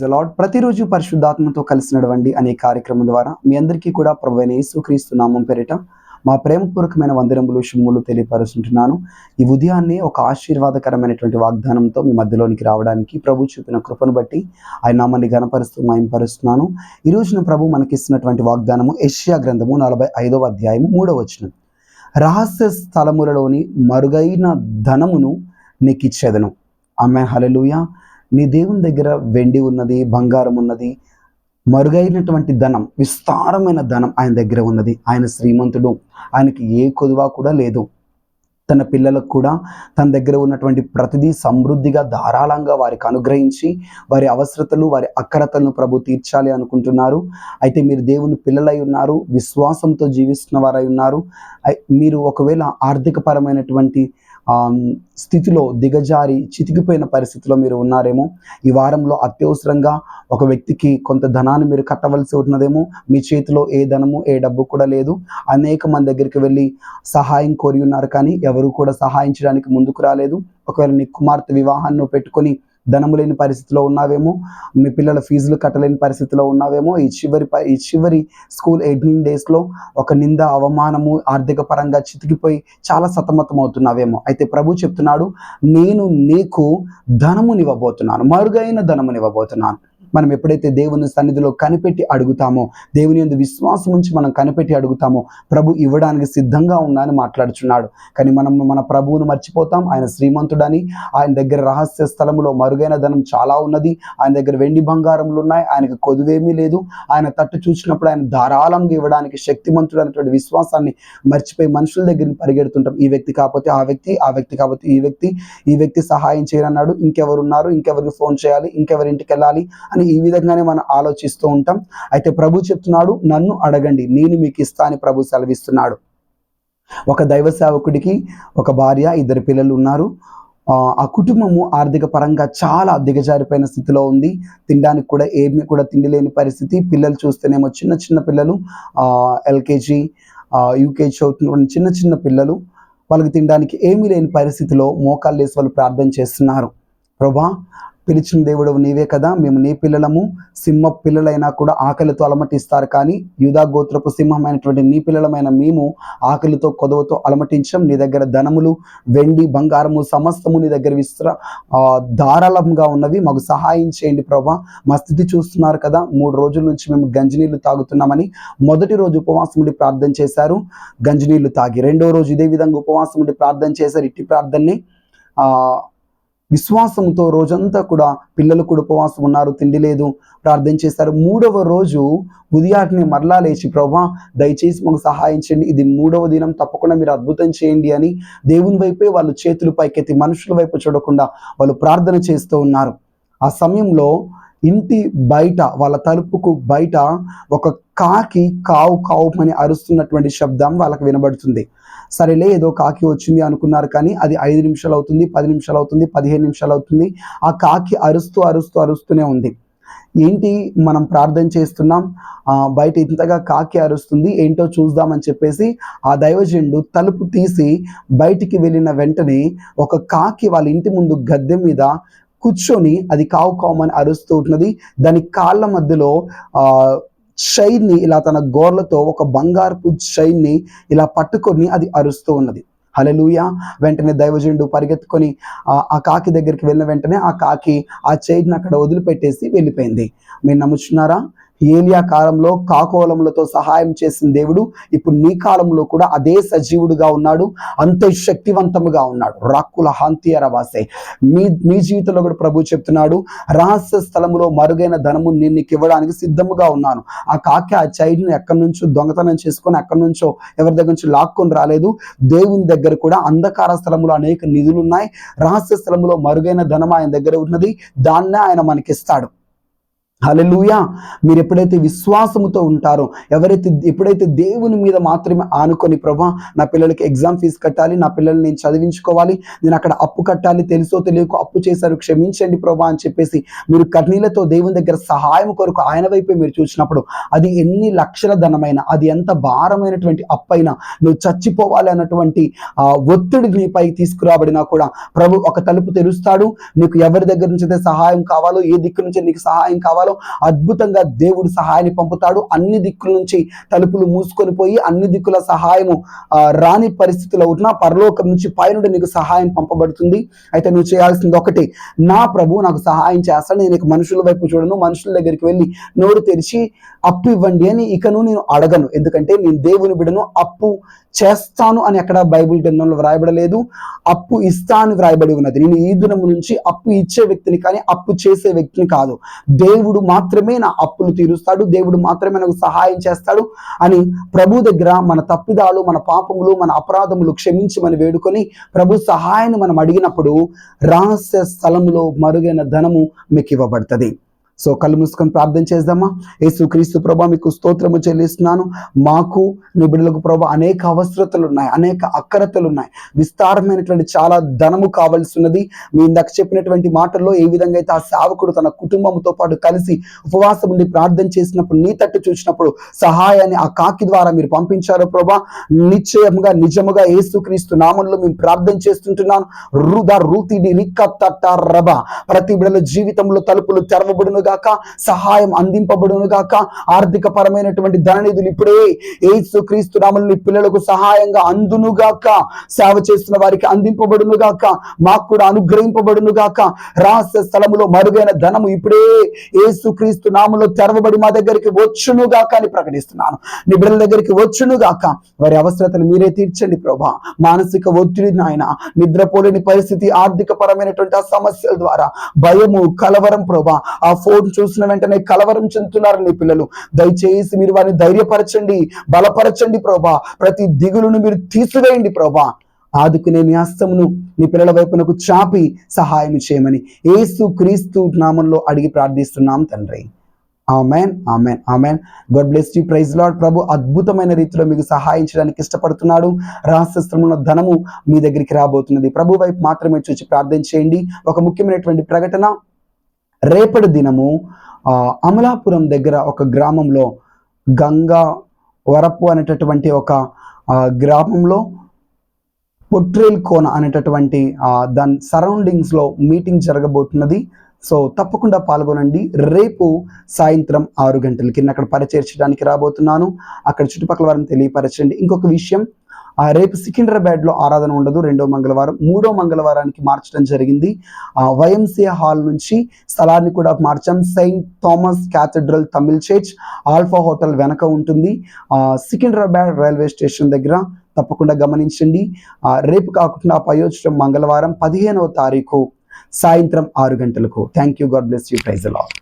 Praise lord ప్రతిరోజు పరిశుద్ధాత్మతో కలిసి నడవండి అనే కార్యక్రమం ద్వారా మీ అందరికీ కూడా ప్రభు యేసుక్రీస్తు నామం పేరిట మా ప్రేమపూర్వకమైన వందరములు శుభములు తెలియపరుస్తుంటున్నాను. ఈ ఉదయాన్నే ఒక ఆశీర్వాదకరమైనటువంటి వాగ్దానంతో మీ మధ్యలోనికి రావడానికి ప్రభు చూపిన కృపను బట్టి ఆయన నామాన్ని గణపరుస్తూ మాయంపరుస్తున్నాను. ఈ రోజున ప్రభు మనకిస్తున్నటువంటి వాగ్దానము ఏషియా గ్రంథము నలభై ఐదవ అధ్యాయము మూడవ వచనం. రహస్య స్థలములలోని మరుగైన ధనమును నీకు ఇచ్చేదను ఆమె హలలుయ నీ దేవుని దగ్గర వెండి ఉన్నది బంగారం ఉన్నది మరుగైనటువంటి ధనం విస్తారమైన ధనం ఆయన దగ్గర ఉన్నది. ఆయన శ్రీమంతుడు. ఆయనకి ఏ కొదువా కూడా లేదు. తన పిల్లలకు కూడా తన దగ్గర ఉన్నటువంటి ప్రతిదీ సమృద్ధిగా ధారాళంగా వారికి అనుగ్రహించి వారి అవసరతలు వారి అక్కరతలను ప్రభు తీర్చాలి అనుకుంటున్నారు. అయితే మీరు దేవుని పిల్లలై ఉన్నారు విశ్వాసంతో జీవిస్తున్న వారై ఉన్నారు. మీరు ఒకవేళ ఆర్థిక పరమైనటువంటి స్థితిలో దిగజారి చితికిపోయిన పరిస్థితిలో మీరు ఉన్నారేమో. ఈ వారంలో అత్యవసరంగా ఒక వ్యక్తికి కొంత ధనాన్ని మీరు కట్టవలసి ఉన్నదేమో. మీ చేతిలో ఏ ధనము ఏ డబ్బు కూడా లేదు. అనేక మంది దగ్గరికి వెళ్ళి సహాయం కోరి ఉన్నారు కానీ ఎవరు కూడా సహాయించడానికి ముందుకు రాలేదు. ఒకవేళ నీ కుమార్తె వివాహాన్ని పెట్టుకొని ధనము లేని పరిస్థితిలో ఉన్నావేమో? మీ పిల్లల ఫీజులు కట్టలేని పరిస్థితిలో ఉన్నావేమో? ఈ చివరి ఈ చివరి స్కూల్ ఎయిటీన్ డేస్లో ఒక నింద అవమానము ఆర్థిక పరంగా చితికిపోయి చాలా సతమతం అవుతున్నావేమో అయితే ప్రభు చెప్తున్నాడు నేను నీకు ధనమునివ్వబోతున్నాను మరుగైన ధనమునివ్వబోతున్నాను. మనం ఎప్పుడైతే దేవుని సన్నిధిలో కనిపెట్టి అడుగుతామో దేవుని యందు విశ్వాసం నుంచి మనం కనిపెట్టి అడుగుతామో ప్రభు ఇవ్వడానికి సిద్ధంగా ఉన్నానని మాట్లాడుచున్నాడు. కానీ మనం మన ప్రభువును మర్చిపోతాం. ఆయన శ్రీమంతుడని ఆయన దగ్గర రహస్య స్థలంలో మరుగైన ధనం చాలా ఉన్నది. ఆయన దగ్గర వెండి బంగారములు ఉన్నాయి. ఆయనకు కొదువేమీ లేదు. ఆయన తట్టు చూసినప్పుడు ఆయన ధారాళంగా ఇవ్వడానికి శక్తిమంతుడు అనేటువంటి విశ్వాసాన్ని మర్చిపోయి మనుషుల దగ్గరికి పరిగెడుతుంటాం. ఈ వ్యక్తి కాకపోతే ఆ వ్యక్తి ఆ వ్యక్తి కాకపోతే ఈ వ్యక్తి ఈ వ్యక్తి సహాయం చేయనన్నాడు. ఇంకెవరున్నారు? ఇంకెవరికి ఫోన్ చేయాలి? ఇంకెవరి ఇంటికి వెళ్ళాలి? అని ఈ విధంగానే మనం ఆలోచిస్తూ ఉంటాం. అయితే ప్రభు చెప్తున్నాడు నన్ను అడగండి నేను మీకు ఇస్తా అని ప్రభు సెలవిస్తున్నాడు. ఒక దైవ సేవకుడికి ఒక భార్య ఇద్దరు పిల్లలు ఉన్నారు. ఆ, ఆ కుటుంబము ఆర్థిక పరంగా చాలా దిగజారిపోయిన స్థితిలో ఉంది. తినడానికి కూడా ఏమీ కూడా తిండి లేని పరిస్థితి. పిల్లలు చూస్తేనేమో చిన్న చిన్న పిల్లలు ఎల్కేజీ యూకేజీ చదువుతున్న చిన్న చిన్న పిల్లలు వాళ్ళకి తినడానికి ఏమీ లేని పరిస్థితిలో మోకాళ్ళు వేసి వాళ్ళు ప్రార్థన చేస్తున్నారు. ప్రభా పిలిచిన దేవుడు నీవే కదా మేము నీ పిల్లలము. సింహ పిల్లలైనా కూడా ఆకలితో అలమటిస్తారు కానీ యుధా గోత్రపు సింహమైనటువంటి నీ పిల్లలమైన మేము ఆకలితో కొదవతో అలమటించం. నీ దగ్గర ధనములు వెండి బంగారము సమస్తము నీ దగ్గర విస్త్ర ధారాళంగా ఉన్నవి. మాకు సహాయం చేయండి ప్రభా. మా స్థితి చూస్తున్నారు కదా మూడు రోజుల నుంచి మేము గంజినీళ్ళు తాగుతున్నామని మొదటి రోజు ఉపవాసం ఉండి ప్రార్థన చేశారు. గంజినీళ్ళు తాగి రెండో రోజు ఇదే విధంగా ఉపవాసం ఉండి ప్రార్థన చేశారు. ఇట్టి ప్రార్థనని విశ్వాసంతో రోజంతా కూడా పిల్లలు కూడా ఉపవాసం ఉన్నారు తిండి లేదు ప్రార్థన చేశారు. మూడవ రోజు ఉదయాటిని మరలా లేచి ప్రభా దయచేసి మాకు సహాయం చేయండి. ఇది మూడవ దినం తప్పకుండా మీరు అద్భుతం చేయండి అని దేవుని వైపే వాళ్ళు చేతులు పైకెత్తి మనుషుల వైపు చూడకుండా వాళ్ళు ప్రార్థన చేస్తూ ఉన్నారు. ఆ సమయంలో ఇంటి బయట వాళ్ళ తలుపుకు బయట ఒక కాకి కావు కావు అని అరుస్తున్నటువంటి శబ్దం వాళ్ళకి వినబడుతుంది. సరేలే ఏదో కాకి వచ్చింది అనుకున్నారు కానీ అది ఐదు నిమిషాలు అవుతుంది పది నిమిషాలు అవుతుంది పదిహేను నిమిషాలు అవుతుంది. ఆ కాకి అరుస్తూ అరుస్తూ అరుస్తూనే ఉంది. ఏంటి మనం ప్రార్థన చేస్తున్నాం? బయట ఇంతగా కాకి అరుస్తుంది ఏంటో చూద్దామని చెప్పేసి ఆ దైవజనుడు తలుపు తీసి బయటికి వెళ్ళిన వెంటనే ఒక కాకి వాళ్ళ ఇంటి ముందు గద్దె మీద కూర్చొని అది కావు కావమని అరుస్తూ ఉంటున్నది దాని కాళ్ళ మధ్యలో షైన్ని ఇలా తన గోర్లతో ఒక బంగారపు షైన్ని ఇలా పట్టుకొని అది అరుస్తూ ఉన్నది. హలలుయ వెంటనే దైవజనుడు పరిగెత్తుకొని ఆ- కాకి దగ్గరికి వెళ్ళిన వెంటనే ఆ కాకి ఆ చైర్ని అక్కడ వదిలిపెట్టేసి వెళ్ళిపోయింది. మీరు నమ్ముచున్నారా? ఏలియా కాలంలో కాకోలములతో సహాయం చేసిన దేవుడు ఇప్పుడు నీ కాలంలో కూడా అదే సజీవుడుగా ఉన్నాడు అంతే శక్తివంతముగా ఉన్నాడు. రాక్కుల హాంతి అరవాసే. మీ మీ జీవితంలో కూడా ప్రభు చెప్తున్నాడు రహస్య స్థలములో మరుగైన ధనము నేను నీకు ఇవ్వడానికి సిద్ధముగా ఉన్నాను. ఆ కాకి ఆ చైడ్ని ఎక్కడి నుంచో దొంగతనం చేసుకొని ఎక్కడి నుంచో ఎవరి దగ్గర నుంచి లాక్కొని రాలేదు. దేవుని దగ్గర కూడా అంధకార స్థలంలో అనేక నిధులు ఉన్నాయి రహస్య స్థలములో మరుగైన ధనం ఆయన దగ్గర ఉన్నది. దాన్నే ఆయన మనకిస్తాడు. హలలుయా మీరు ఎప్పుడైతే విశ్వాసముతో ఉంటారో ఎవరైతే ఎప్పుడైతే దేవుని మీద మాత్రమే ఆనుకొని ప్రభా నా పిల్లలకి ఎగ్జామ్ ఫీజు కట్టాలి నా పిల్లల్ని నేను చదివించుకోవాలి నేను అక్కడ అప్పు కట్టాలి తెలుసో తెలియకో అప్పు చేశారు క్షమించండి ప్రభా అని చెప్పేసి మీరు కర్ణీలతో దేవుని దగ్గర సహాయం కొరకు ఆయన వైపే మీరు చూసినప్పుడు అది ఎన్ని లక్షల ధనమైన అది ఎంత భారమైనటువంటి అప్పైనా నువ్వు చచ్చిపోవాలి అన్నటువంటి ఒత్తిడి నీపై తీసుకురాబడినా కూడా ప్రభు ఒక తలుపు తెరుస్తాడు నీకు ఎవరి దగ్గర నుంచి అయితే సహాయం కావాలో ఏ దిక్కు నుంచి నీకు సహాయం కావాలో అద్భుతంగా దేవుడు సహాయాన్ని పంపుతాడు అన్ని దిక్కుల నుంచి తలుపులు మూసుకొని పోయి అన్ని దిక్కుల సహాయము రాని పరిస్థితిలో ఉన్నా పరలోకం నుంచి పైనుండి నీకు సహాయం పంపబడుతుంది. అయితే నువ్వు చేయాల్సింది ఒకటి నా ప్రభు నాకు సహాయం చేస్తాడు నేను మనుషుల వైపు చూడను మనుషుల దగ్గరికి వెళ్ళి నోరు తెరిచి అప్పు ఇవ్వండి అని ఇకను నేను అడగను. ఎందుకంటే నేను దేవుని బిడను అప్పు చేస్తాను అని అక్కడ బైబిల్ గ్రంథంలో వ్రాయబడలేదు. అప్పు ఇస్తా అని వ్రాయబడి ఉన్నది. నేను ఈ దినము నుంచి అప్పు ఇచ్చే వ్యక్తిని కానీ అప్పు చేసే వ్యక్తిని కాదు. దేవుడు మాత్రమే నా అప్పులు తీరుస్తాడు. దేవుడు మాత్రమే నాకు సహాయం చేస్తాడు అని ప్రభు దగ్గర మన తప్పిదాలు మన పాపములు మన అపరాధములు క్షమించి మనం వేడుకొని ప్రభు సహాయాన్ని మనం అడిగినప్పుడు రహస్య స్థలంలో మరుగైన ధనము మీకు ఇవ్వబడుతుంది సో కళ్ళు మూసుకొని ప్రార్థన చేద్దామా? యేసు క్రీస్తు ప్రభా మీకు స్తోత్రము చెల్లిస్తున్నాను. మాకు నీ బిడ్డలకు ప్రభా అనేక అవసరతలు ఉన్నాయి అనేక అక్కరతలు ఉన్నాయి విస్తారమైనటువంటి చాలా ధనము కావాల్సి ఉన్నది మీ ఇందాక చెప్పినటువంటి మాటల్లో ఏ విధంగా అయితే ఆ సేవకుడు తన కుటుంబంతో పాటు కలిసి ఉపవాసం ఉండి ప్రార్థన చేసినప్పుడు నీ తట్టు చూసినప్పుడు సహాయాన్ని ఆ కాకి ద్వారా మీరు పంపించారు ప్రభా నిశ్చయముగా నిజముగా యేసుక్రీస్తు నామంలో మేము ప్రార్థన చేస్తుంటున్నాను. రుద రూతిడి రిక్క తట్ట రబ. ప్రతి బిడల జీవితంలో తలుపులు తెరవబడును గాక సహాయం అందింపబడును గాక ఆర్థిక పరమైనటువంటి ధననిధులు ఇప్పుడే ఏసు క్రీస్తు నామంలో పిల్లలకు సహాయంగా అందును గాక సేవ చేస్తున్న వారికి అందింపబడును గాక మాకు కూడా అనుగ్రహింపబడును గాక రహస్య స్థలములో మరుగైన ధనము ఇప్పుడే ఏసు క్రీస్తు నామంలో తెరవబడి మా దగ్గరికి వచ్చును గాక అని ప్రకటిస్తున్నాను. నీ బిడ్డల దగ్గరికి వచ్చును గాక వారి అవసరతలు మీరే తీర్చండి ప్రభా. మానసిక ఒత్తిడి నాయన నిద్రపోలేని పరిస్థితి ఆర్థిక పరమైనటువంటి ఆ సమస్యల ద్వారా భయము కలవరం ప్రభా ఆ ఫోన్ చూసిన వెంటనే కలవరం చెందుతున్నారు నీ పిల్లలు. దయచేసి మీరు వారిని ధైర్యపరచండి బలపరచండి ప్రభా. ప్రతి దిగులును మీరు తీసివేయండి ప్రభా. ఆదుకునే మీ హస్తమును నీ పిల్లల వైపునకు చాపి సహాయం చేయమని ఏసు క్రీస్తు నామంలో అడిగి ప్రార్థిస్తున్నాం తండ్రి. Amen amen amen. God bless you praise Lord ప్రభు అద్భుతమైన రీతిలో మీకు సహాయించడానికి ఇష్టపడుతున్నాడు. రహస్యస్త్రముల ధనము మీ దగ్గరికి రాబోతున్నది. ప్రభు వైపు మాత్రమే చూసి ప్రార్థన చేయండి. ఒక ముఖ్యమైనటువంటి ప్రకటన రేపటి దినము అమలాపురం దగ్గర ఒక గ్రామంలో గంగా వరపు అనేటటువంటి ఒక గ్రామంలో పొట్రేల్ కోన అనేటటువంటి దాని సరౌండింగ్స్లో మీటింగ్ జరగబోతున్నది. సో తప్పకుండా పాల్గొనండి. రేపు సాయంత్రం ఆరు గంటలకి నేను అక్కడ పరిచర్చడానికి రాబోతున్నాను. అక్కడ చుట్టుపక్కల వారిని తెలియపరచండి. ఇంకొక విషయం రేపు సికింద్రాబాద్లో ఆరాధన ఉండదు రెండో మంగళవారం మూడో మంగళవారానికి మార్చడం జరిగింది. వైఎంసీఏ హాల్ నుంచి స్థలాన్ని కూడా మార్చాం. Saint Thomas Cathedral Tamil church Alpha Hotel వెనక ఉంటుంది. సికింద్రాబాద్ రైల్వే స్టేషన్ దగ్గర తప్పకుండా గమనించండి. రేపు కాకుండా పయోచడం మంగళవారం పదిహేనవ తారీఖు సాయంత్రం ఆరు గంటలకు. Thank you God bless you praise Lord